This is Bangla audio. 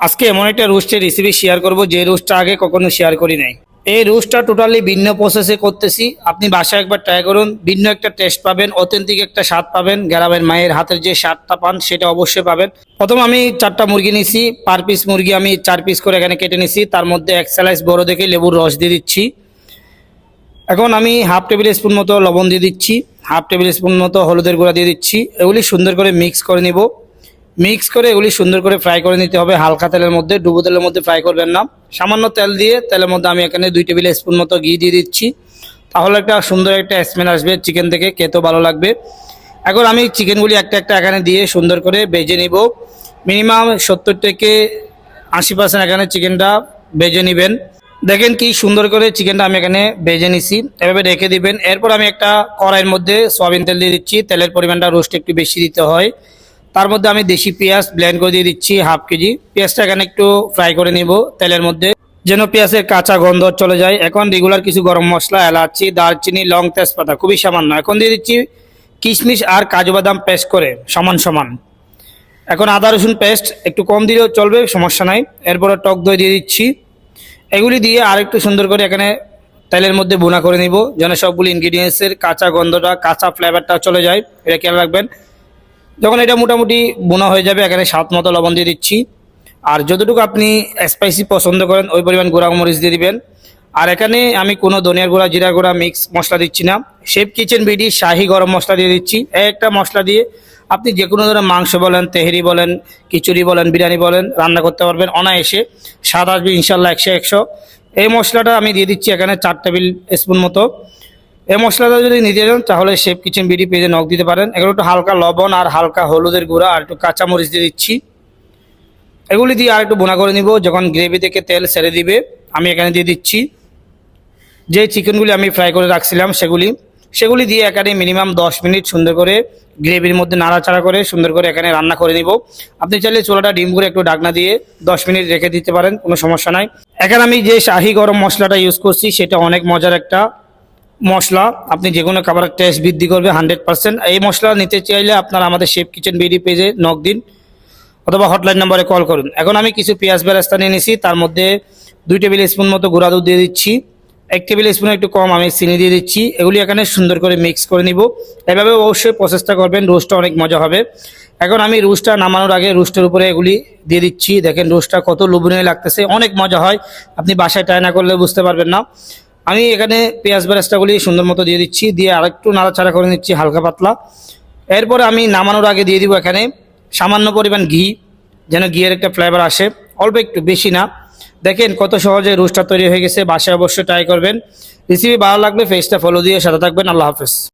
আজকে এমন একটা রোস্টের রেসিপি শেয়ার করব, যে রোস্টটা আগে কখনো শেয়ার করি নাই। এই রোস্টটা টোটালি ভিন্ন প্রসেসে করতেছি। আপনি বাসায় একবার ট্রাই করুন, ভিন্ন একটা টেস্ট পাবেন অথেন্টিক একটা স্বাদ পাবেন। গ্রামের মায়ের হাতের যে স্বাদটা পান, সেটা অবশ্যই পাবেন। প্রথম আমি চারটা মুরগি নিছি পার পিস মুরগি আমি চার পিস করে এখানে কেটে নিছি। তার মধ্যে এক স্যালাইস বড় দেখে লেবুর রস দিয়ে দিচ্ছি। এখন আমি হাফ টেবিল স্পুন মতো লবণ দিয়ে দিচ্ছি। হাফ টেবিল স্পুন মতো হলুদের গুঁড়া দিয়ে দিচ্ছি। এগুলি সুন্দর করে মিক্স করে নিব। মিক্স করে এগুলি সুন্দর করে ফ্রাই করে নিতে হবে। হালকা তেলের মধ্যে, ডুবো তেলের মধ্যে ফ্রাই করবেন না। সামান্য তেল দিয়ে তেলের মধ্যে আমি এখানে দুই টেবিল স্পুন মতো ঘি দিয়ে দিচ্ছি। তাহলে একটা সুন্দর একটা স্মেল আসবে চিকেন থেকে, খেতেও ভালো লাগবে। এখন আমি চিকেনগুলি একটা একটা এখানে দিয়ে সুন্দর করে বেজে নিব। মিনিমাম সত্তর থেকে আশি পার্সেন্ট এখানে চিকেনটা বেজে নেবেন। দেখেন কি সুন্দর করে চিকেনটা আমি এখানে বেজে নিছি। এভাবে রেখে দিবেন। এরপর আমি একটা কড়াইয়ের মধ্যে সয়াবিন তেল দিয়ে দিচ্ছি। তেলের পরিমাণটা রোস্ট একটু বেশি দিতে হয়। তার মধ্যে আমি দেশি পেঁয়াজ ব্লেন্ড করে দিয়ে দিচ্ছি হাফ কেজি। পেঁয়াজটা এখানে একটু ফ্রাই করে নিব তেলের মধ্যে। যেন পেঁয়াজের কাঁচা গন্ধ চলে যায়। এখন রেগুলার কিছু গরম মশলা, এলাচি, দারচিনি, লং তেজপাতা খুবই সামান্য। এখন দিয়ে দিচ্ছি কিশমিশ আর কাজু বাদাম পেস্ট করে সমান সমান। এখন আদা, রসুন পেস্ট একটু কম দিলেও চলবে, সমস্যা নাই। এরপরে টক দই দিয়ে দিচ্ছি। এগুলি দিয়ে আরেকটু সুন্দর করে এখানে তেলের মধ্যে বোনা করে নিব, যেন সবগুলি ইনগ্রিডিয়েন্টসের কাঁচা গন্ধটা, কাঁচা ফ্লেভারটা চলে যায়। এটা খেয়াল রাখবেন। যখন এটা মোটামুটি বোনা হয়ে যাবে এখানে স্বাদ মতো লবণ দিয়ে দিচ্ছি। আর যতটুকু আপনি স্পাইসি পছন্দ করেন, ওই পরিমাণ গুঁড়া মরিচ দিয়ে দিবেন। আর এখানে আমি কোনো ধনিয়ার গুঁড়া, জিরা গুঁড়া মিক্স মশলা দিচ্ছি না। শেফ কিচেন বিডি শাহি গরম মশলা দিয়ে দিচ্ছি। একটা মশলা দিয়ে আপনি যে কোনো ধরনের মাংস বলেন, তেহরি বলেন, খিচুড়ি বলেন, বিরিয়ানি বলেন, রান্না করতে পারবেন অনায়াসে। স্বাদ আসবে ইনশাল্লাহ একশো একশো। এই মশলাটা আমি দিয়ে দিচ্ছি এখানে চার টেবিল স্পুন মতো। এই মশলাটা যদি নিতে চান তাহলে শেফ কিচেন বিডি পেজে নখ দিতে পারেন। এগুলো একটু হালকা লবণ আর হালকা হলুদের গুঁড়া আর একটু কাঁচামরিচ দিয়ে দিচ্ছি। এগুলি দিয়ে আর একটু বোনা করে নিব, যখন গ্রেভি থেকে তেল সেরে দিবে, আমি এখানে দিয়ে দিচ্ছি। যে চিকেনগুলি আমি ফ্রাই করে রাখছিলাম, সেগুলি সেগুলি দিয়ে এখানে মিনিমাম দশ মিনিট সুন্দর করে গ্রেভির মধ্যে নাড়াচাড়া করে সুন্দর করে এখানে রান্না করে নিব। আপনি চাইলে চোলাটা ডিম করে একটু ডাকনা দিয়ে দশ মিনিট রেখে দিতে পারেন, কোনো সমস্যা নাই। এখানে আমি যে শাহি গরম মশলাটা ইউজ করছি, সেটা অনেক মজার একটা মশলা, আপনি যে কোনো খাবারের টেস্ট বৃদ্ধি করবে হান্ড্রেড পার্সেন্ট এই মশলা নিতে চাইলে আপনারা আমাদের শেফ কিচেন বিডি পেজে নক দিন অথবা হটলাইন নম্বরে কল করুন। এখন আমি কিছু পেঁয়াজ বেরাস্তা নিয়ে নিছি, তার মধ্যে দুই টেবিল স্পুন মতো গুঁড়া দুধ দিয়ে দিচ্ছি। এক টেবিল স্পুন একটু কম আমি চিনি দিয়ে দিচ্ছি। এগুলি এখানে সুন্দর করে মিক্স করে নিব। এভাবে অবশ্যই প্রচেষ্টা করবেন রোস্টটা অনেক মজা হবে। এখন আমি রোস্টটা নামানোর আগে রোস্টের উপরে এগুলি দিয়ে দিচ্ছি। দেখেন রোস্টটা কত লোভনীয় লাগতেছে, অনেক মজা হয়। আপনি বাসায় ট্রাই না করলে বুঝতে পারবেন না। আমি এখানে পেঁয়াজ বেরাসটাগুলি সুন্দর মতো দিয়ে দিচ্ছি, দিয়ে আরেকটু নাড়াচাড়া করে নিচ্ছি হালকা পাতলা। এরপরে আমি নামানোর আগে দিয়ে দিব এখানে সামান্য পরিমাণ ঘি, যেন ঘিয়ের একটা ফ্লেভার আসে। অল্প একটু, বেশি না। দেখেন কত সহজে রোস্টটা তৈরি হয়ে গেছে, বাসায় অবশ্যই ট্রাই করবেন। রেসিপি ভালো লাগবে ফেসটা ফলো দিয়ে সাথে থাকবেন। আল্লাহ হাফেজ।